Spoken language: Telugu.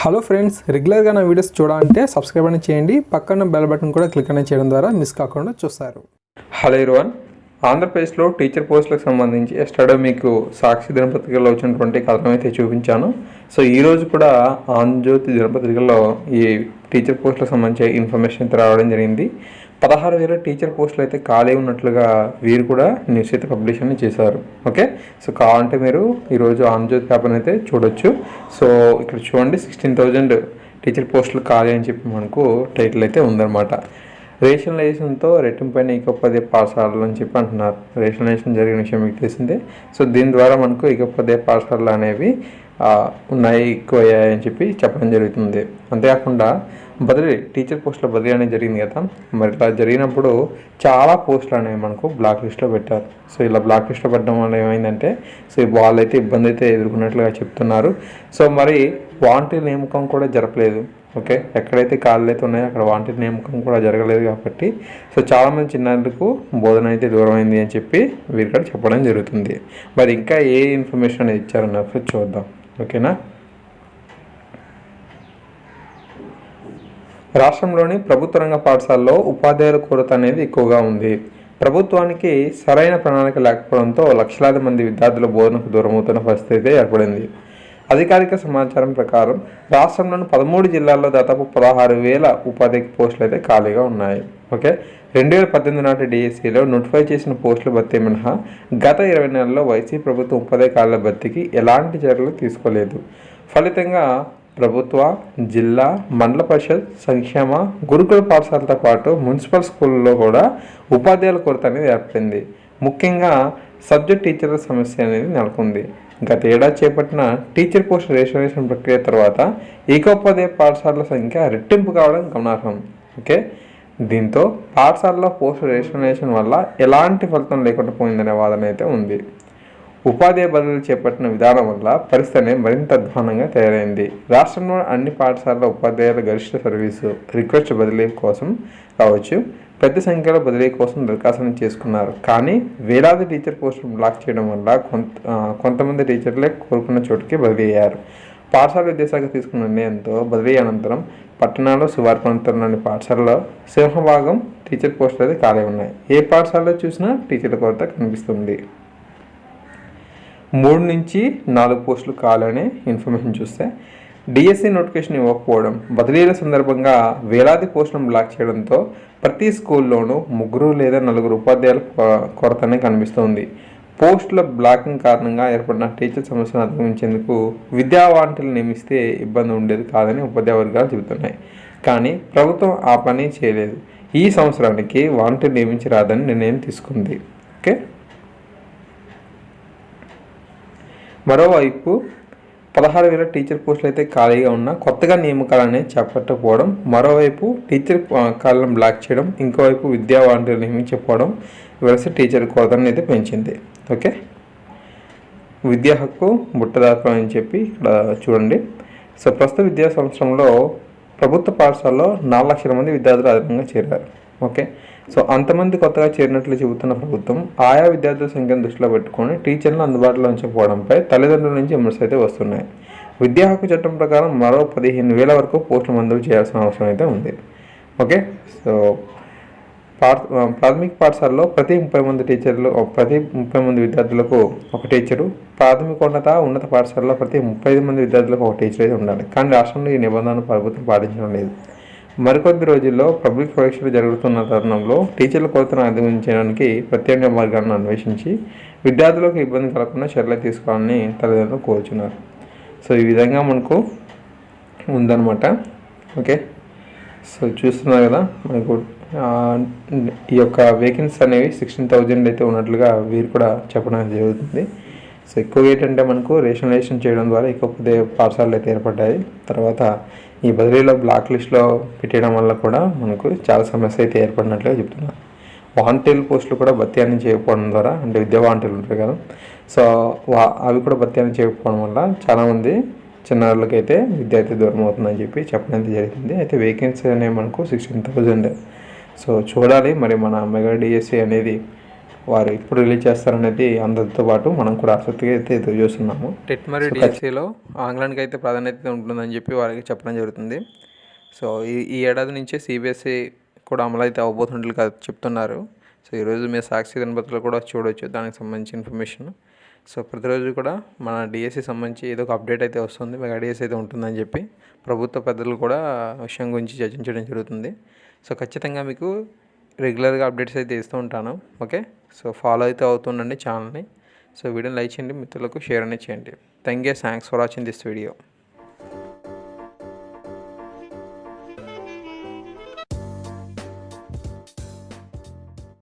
హలో ఫ్రెండ్స్ రెగ్యులర్గా నా వీడియోస్ చూడాలంటే సబ్స్క్రైబ్ అని చేయండి. పక్కన బెల్ బటన్ కూడా క్లిక్ అనేది చేయడం ద్వారా మిస్ కాకుండా చూస్తారు. హలో ఇరువన్ ఆంధ్రప్రదేశ్లో టీచర్ పోస్టులకు సంబంధించి ఎస్టర్డే మీకు సాక్షి దినపత్రికలో వచ్చినటువంటి కథనం అయితే చూపించాను. సో ఈరోజు కూడా ఆంధ్రజ్యోతి దినపత్రికలో ఈ టీచర్ పోస్టులకు సంబంధించి ఇన్ఫర్మేషన్ అయితే రావడం జరిగింది. పదహారు వేల టీచర్ పోస్టులు అయితే ఖాళీ ఉన్నట్లుగా వీరు కూడా న్యూస్ అయితే పబ్లిష్ అని చేశారు. ఓకే? సో కావాలంటే మీరు ఈరోజు ఆంధ్రజ్యోతి పేపర్ అయితే చూడొచ్చు. సో ఇక్కడ చూడండి సిక్స్టీన్ థౌజండ్ టీచర్ పోస్టులు ఖాళీ అని చెప్పి మనకు టైటిల్ అయితే ఉందన్నమాట. రేషనలైజేషన్తో రెట్టింపైన ఇకపోదే పాఠశాలలు అని చెప్పి అంటున్నారు. రేషనలైజేషన్ జరిగిన విషయం మీకు తెలిసిందే. సో దీని ద్వారా మనకు ఇకపోదే పాఠశాలలు అనేవి ఉన్నాయి ఎక్కువయ్యాయని అని చెప్పి చెప్పడం జరుగుతుంది. అంతేకాకుండా బదిలీ టీచర్ పోస్టుల బదిలీ అనేది జరిగింది కదా. మరి ఇలా జరిగినప్పుడు చాలా పోస్టులు అనేవి మనకు బ్లాక్ లిస్ట్లో పెట్టారు. సో ఇలా బ్లాక్ లిస్ట్లో పెట్టడం వల్ల ఏమైందంటే సో వాళ్ళైతే ఇబ్బంది అయితే ఎదుర్కొన్నట్లుగా చెప్తున్నారు. సో మరి వాంటీల నియామకం కూడా జరపలేదు. ఓకే? ఎక్కడైతే కాళ్ళు అయితే ఉన్నాయో అక్కడ వాంటి నియామకం కూడా జరగలేదు కాబట్టి సో చాలామంది చిన్నారులకు బోధన అయితే దూరమైంది అని చెప్పి వీరు కూడా చెప్పడం జరుగుతుంది. మరి ఇంకా ఏ ఇన్ఫర్మేషన్ అనేది ఇచ్చారన్నప్పుడు చూద్దాం. ఓకేనా? రాష్ట్రంలోని ప్రభుత్వ రంగ పాఠశాలలో ఉపాధ్యాయుల కొరత అనేది ఎక్కువగా ఉంది. ప్రభుత్వానికి సరైన ప్రణాళిక లేకపోవడంతో లక్షలాది మంది విద్యార్థుల బోధనకు దూరమవుతున్న పరిస్థితి అయితే ఏర్పడింది. అధికారిక సమాచారం ప్రకారం రాష్ట్రంలోని పదమూడు జిల్లాల్లో దాదాపు పదహారు వేల ఉపాధి పోస్టులు అయితే ఖాళీగా ఉన్నాయి. ఓకే? రెండు వేల పద్దెనిమిది నాటి డిఎస్సిలో నోటిఫై చేసిన పోస్టుల భర్తీ మినహా గత ఇరవై నెలల్లో వైసీపీ ప్రభుత్వం ఉపాధ్యాయ భర్తీకి ఎలాంటి చర్యలు తీసుకోలేదు. ఫలితంగా ప్రభుత్వ జిల్లా మండల పరిషత్ సంక్షేమ గురుకుల పాఠశాలతో పాటు మున్సిపల్ స్కూల్లో కూడా ఉపాధ్యాయుల కొరత అనేది ఏర్పడింది. ముఖ్యంగా సబ్జెక్ట్ టీచర్ల సమస్య అనేది నెలకొంది. గత ఏడాది చేపట్టిన టీచర్ పోస్ట్ రిజర్వేషన్ ప్రక్రియ తర్వాత ఏకోపాధ్యాయ పాఠశాలల సంఖ్య రెట్టింపు కావడం గమనార్హం. ఓకే? దీంతో పాఠశాలలో పోస్ట్ రిజర్వేషన్ వల్ల ఎలాంటి ఫలితం లేకుండా పోయిందనే వాదన అయితే ఉంది. ఉపాధ్యాయ బదులు చేపట్టిన విధానం వల్ల పరిస్థితి మరింత అధ్వానంగా తయారైంది. రాష్ట్రంలో అన్ని పాఠశాలల ఉపాధ్యాయుల గరిష్ట సర్వీసు రిక్వెస్ట్ బదిలీ కోసం కావచ్చు పెద్ద సంఖ్యలో బదిలీ కోసం దరఖాస్తును చేసుకున్నారు. కానీ వేలాది టీచర్ పోస్టులు బ్లాక్ చేయడం వల్ల కొంత కొంతమంది టీచర్లే కోరుకున్న చోటుకి బదిలీ అయ్యారు. పాఠశాల విద్యాశాఖ తీసుకున్న నిర్ణయంతో బదిలీ అనంతరం పట్టణాల్లో సువార్ ప్రాంతంలోని పాఠశాలలో సింహభాగం టీచర్ పోస్టులు అయితే ఖాళీ ఉన్నాయి. ఏ పాఠశాలలో చూసినా టీచర్ల కొరత కనిపిస్తుంది. మూడు నుంచి నాలుగు పోస్టులు కావాలనే ఇన్ఫర్మేషన్ చూస్తే డిఎస్సి నోటిఫికేషన్ ఇవ్వకపోవడం బదిలీల సందర్భంగా వేలాది పోస్టులను బ్లాక్ చేయడంతో ప్రతి స్కూల్లోనూ ముగ్గురు లేదా నలుగురు ఉపాధ్యాయుల కొ- కొరతనే కనిపిస్తోంది. పోస్టుల బ్లాకింగ్ కారణంగా ఏర్పడిన టీచర్ సమస్యను అధిగమించేందుకు విద్యావాంటలు నియమిస్తే ఇబ్బంది ఉండేది కాదని ఉపాధ్యాయ వర్గాలు చెబుతున్నాయి. కానీ ప్రభుత్వం ఆ పని చేయలేదు. ఈ సంవత్సరానికి వాంటలు నియమించి రాదని నిర్ణయం తీసుకుంది. ఓకే? మరోవైపు పదహారు వేల టీచర్ పోస్టులు అయితే ఖాళీగా ఉన్న కొత్తగా నియామకాలు చేపట్టకపోవడం మరోవైపు టీచర్ కాలం బ్లాక్ చేయడం ఇంకోవైపు విద్యా వాలంటీర్లు నియమించకపోవడం వరుస టీచర్ కొరతను అయితే పెంచింది. ఓకే? విద్యా హక్కు బుట్టదాపం అని చెప్పి ఇక్కడ చూడండి. సో ప్రస్తుత విద్యా సంవత్సరంలో ప్రభుత్వ పాఠశాలలో నాలుగు లక్షల మంది విద్యార్థులు అదనంగా చేరారు. ఓకే? సో అంతమంది కొత్తగా చేరినట్లు చెబుతున్న ప్రభుత్వం ఆయా విద్యార్థుల సంఖ్యను దృష్టిలో పెట్టుకొని టీచర్లను అందుబాటులో ఉంచకపోవడంపై తల్లిదండ్రుల నుంచి విమర్శ అయితే వస్తున్నాయి. విద్యా హక్కు చట్టం ప్రకారం మరో పదిహేను వేల వరకు పోస్టులు మంజూరు చేయాల్సిన అవసరం అయితే ఉంది. ఓకే? సో పా ప్రాథమిక పాఠశాలలో ప్రతి ముప్పై మంది టీచర్లు ప్రతి ముప్పై మంది విద్యార్థులకు ఒక టీచరు. ప్రాథమికోన్నత ఉన్నత పాఠశాలలో ప్రతి ముప్పై మంది విద్యార్థులకు ఒక టీచర్ అయితే ఉండాలి. కానీ రాష్ట్రంలో ఈ నిబంధనను ప్రభుత్వం పాటించడం లేదు. మరికొద్ది రోజుల్లో పబ్లిక్ పరీక్షలు జరుగుతున్న తరుణంలో టీచర్ల కొరతను అధిగమించడానికి ప్రత్యేక మార్గాలను అన్వేషించి విద్యార్థులకు ఇబ్బంది కలగకుండా చర్యలు తీసుకోవాలని తల్లిదండ్రులు కోరుచున్నారు. సో ఈ విధంగా మనకు ఉందన్నమాట. ఓకే? సో చూస్తున్నారు కదా మనకు ఈ యొక్క వేకెన్సీ అనేవి సిక్స్టీన్ థౌజండ్ అయితే ఉన్నట్లుగా వీరు కూడా చెప్పడం జరుగుతుంది. సో ఎక్కువ ఏంటంటే మనకు రేషనలైజేషన్ చేయడం ద్వారా ఎక్కువ ఉదయ పాఠశాలలు అయితే ఏర్పడ్డాయి. తర్వాత ఈ బదిలీలో బ్లాక్ లిస్ట్లో పెట్టడం వల్ల కూడా మనకు చాలా సమస్య అయితే ఏర్పడినట్లుగా చెప్తున్నారు. వాంటేల్ పోస్టులు కూడా భత్యాన్ని చేయకపోవడం ద్వారా అంటే విద్యా వాంటేలు ఉంటాయి కదా. సో వా అవి కూడా భత్యాన్ని చేయకపోవడం వల్ల చాలామంది చిన్నారులకైతే విద్య అయితే దూరం అవుతుందని చెప్పి చెప్పడం జరిగింది. అయితే వేకెన్సీ అనేవి మనకు సిక్స్టీన్ థౌజండ్ సో చూడాలి. మరి మన మెగా డిఎస్సి అనేది వారు ఎప్పుడు రిలీజ్ చేస్తారనేది అందరితో పాటు మనం కూడా ఆసక్తిగా అయితే ఎదురు చూస్తున్నాము టెట్ మరియు డిఎస్సిలో ఆంగ్లానికి అయితే ప్రాధాన్యత ఉంటుందని చెప్పి వారికి చెప్పడం జరుగుతుంది. సో ఈ ఈ ఏడాది నుంచే సిబిఎస్ఈ కూడా అమలు అయితే అవబోతుంటుంది కదా చెప్తున్నారు. సో ఈరోజు మీరు సాక్షి దినపత్రికలో కూడా చూడవచ్చు దానికి సంబంధించి ఇన్ఫర్మేషన్. సో ప్రతిరోజు కూడా మన డిఎస్సి సంబంధించి ఏదో ఒక అప్డేట్ అయితే వస్తుంది మెగా డిఎస్సి అయితే ఉంటుందని చెప్పి ప్రభుత్వ పెద్దలు కూడా విషయం గురించి చర్చించడం జరుగుతుంది. సో ఖచ్చితంగా మీకు రెగ్యులర్గా అప్డేట్స్ అయితే ఇస్తూ ఉంటాను ఓకే? సో ఫాలో అయితే అవుతుండండి ఛానల్ని సో వీడియోని లైక్ చేయండి మిత్రులకు షేర్ అనేది చేయండి. Thank you thanks for watching this video